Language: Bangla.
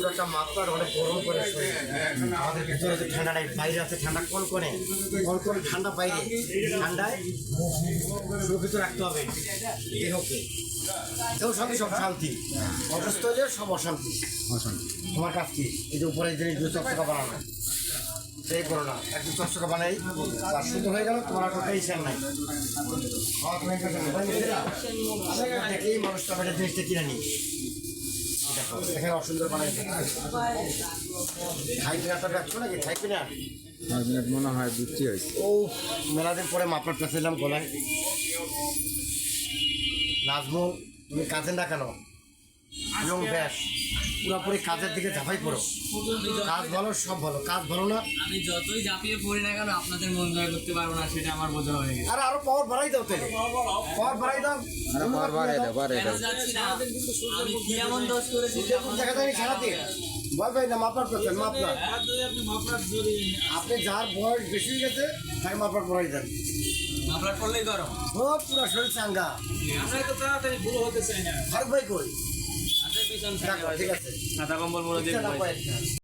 একটা মাত্রার অনেক গরম করে আমাদের ভিতরে যে ঠান্ডা নাই বাইরে আছে ঠান্ডা কোন কোনে কোন কোন ঠান্ডা বাইরে। ঠান্ডায় সুরক্ষিত রাখতে হবে। দেহকে। কেউ সবই সব শান্তি। অসুস্থ হলে সব অশান্তি। অশান্তি। তোমার কাজ কি? এই যে উপরে জিনিস দুই চকচকা বানানো। সেই করো না। একটু চকচকা বানাই আর সুন্দর হয়ে গেল তোমার আর কোনো টেনশন নাই। নেই। দেখলেই মানুষটা বেটা জিনিসটা কিনে নি দেখো, এখানে অসুন্দর বানাই খাই কিনাটা দেখছ নাকি? খাই কিনা পাঁচ মিনিট মনে হয় বিক্রি হয়েছে। ও মেলাদিন পরে মাপড় পেঁচাইলাম গলায়। নাজমু তুমি কাজে না কেন? ব্যাস। পুরোপুরি কাজের দিকে ঝাঁপাই পড়ো। কাজ ভালো সব ভালো। কাজ ভালো না? আমি যতই ঝাঁপিয়ে পড়ি না কেন আপনাদের মন জয় করতে পারব না সেটা আমার বোঝা হয়ে গেছে। আর আরও পাওয়ার বাড়াই দাও তাহলে পাওয়ার বাড়াই দাও। আরে পর বাড়াই দাও বাড়াই দাও। আমি কি এমন দোষ করেছি? যে আপনাদের- দেখা যায়নি সারাদিন ভয় পাই না মাপড় পেছেন মাপড় আপনি যার বয়স বেশি হয়ে গেছে তাই মাপড় পড়াই দেন। আপনার করলেই গরম ও পুরো শরীর চাঙ্গা। আমরা তো তাড়াতাড়ি ভুল হতে চাই না। ফারুক ভাই কই? দেখো, ঠিক আছে সাদা কম্বল পায় একটা।